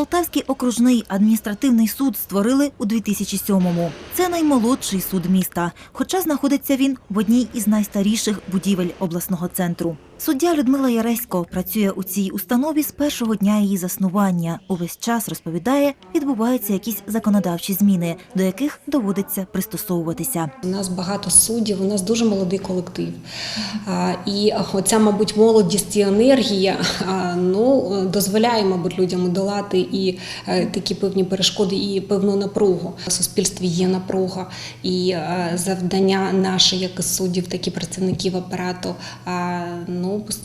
Полтавський окружний адміністративний суд створили у 2007-му. Це наймолодший суд міста, хоча знаходиться він в одній із найстаріших будівель обласного центру. Суддя Людмила Яресько працює у цій установі з першого дня її заснування. Увесь час розповідає, відбуваються якісь законодавчі зміни, до яких доводиться пристосовуватися. У нас багато суддів, у нас дуже молодий колектив. І оця, мабуть, молодість і енергія ну, дозволяє, мабуть, людям долати і е, такі певні перешкоди, і певну напругу. В суспільстві є напруга, і е, завдання наше, як і суддів, так і працівників апарату, а,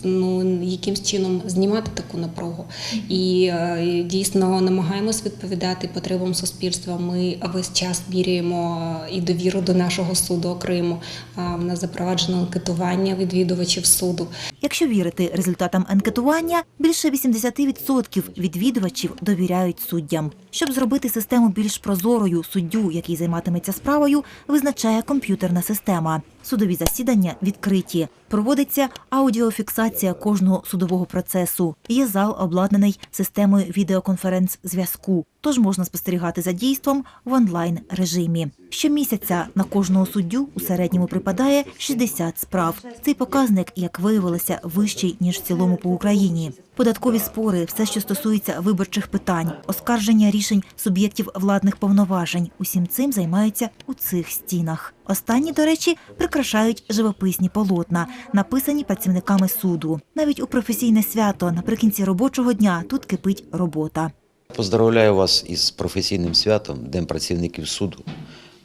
ну, ну, якимсь чином знімати таку напругу. І е, дійсно намагаємось відповідати потребам суспільства. Ми весь час міряємо е, і довіру до нашого суду окремо. А, В нас запроваджено анкетування відвідувачів суду. Якщо вірити результатам анкетування, більше 80% відвідувачів довіряють суддям. Щоб зробити систему більш прозорою, суддю, який займатиметься справою, визначає комп'ютерна система. Судові засідання відкриті. Проводиться аудіофіксація кожного судового процесу. Є зал обладнаний системою відеоконференц-зв'язку, тож можна спостерігати за дійством в онлайн режимі. Щомісяця на кожного суддю у середньому припадає 60 справ. Цей показник, як виявилося, вищий ніж в цілому по Україні. Податкові спори, все, що стосується виборчих питань, оскарження рішень суб'єктів владних повноважень. Усім цим займаються у цих стінах. Останні, до речі, прикрашають живописні полотна, написані працівниками суду. Навіть у професійне свято наприкінці робочого дня тут кипить робота. Поздравляю вас із професійним святом, Днем працівників суду.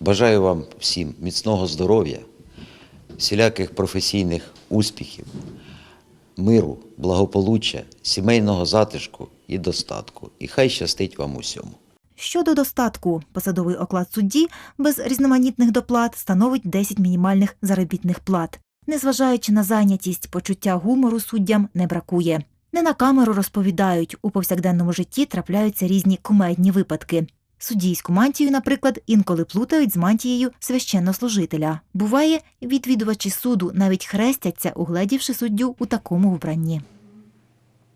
Бажаю вам всім міцного здоров'я, всіляких професійних успіхів, миру, благополуччя, сімейного затишку і достатку. І хай щастить вам усьому. Щодо достатку, посадовий оклад судді без різноманітних доплат становить 10 мінімальних заробітних плат. Незважаючи на зайнятість, почуття гумору суддям не бракує. Не на камеру розповідають, у повсякденному житті трапляються різні кумедні випадки. Суддійську мантію, наприклад, інколи плутають з мантією священнослужителя. Буває, відвідувачі суду навіть хрестяться, угледівши суддю у такому вбранні.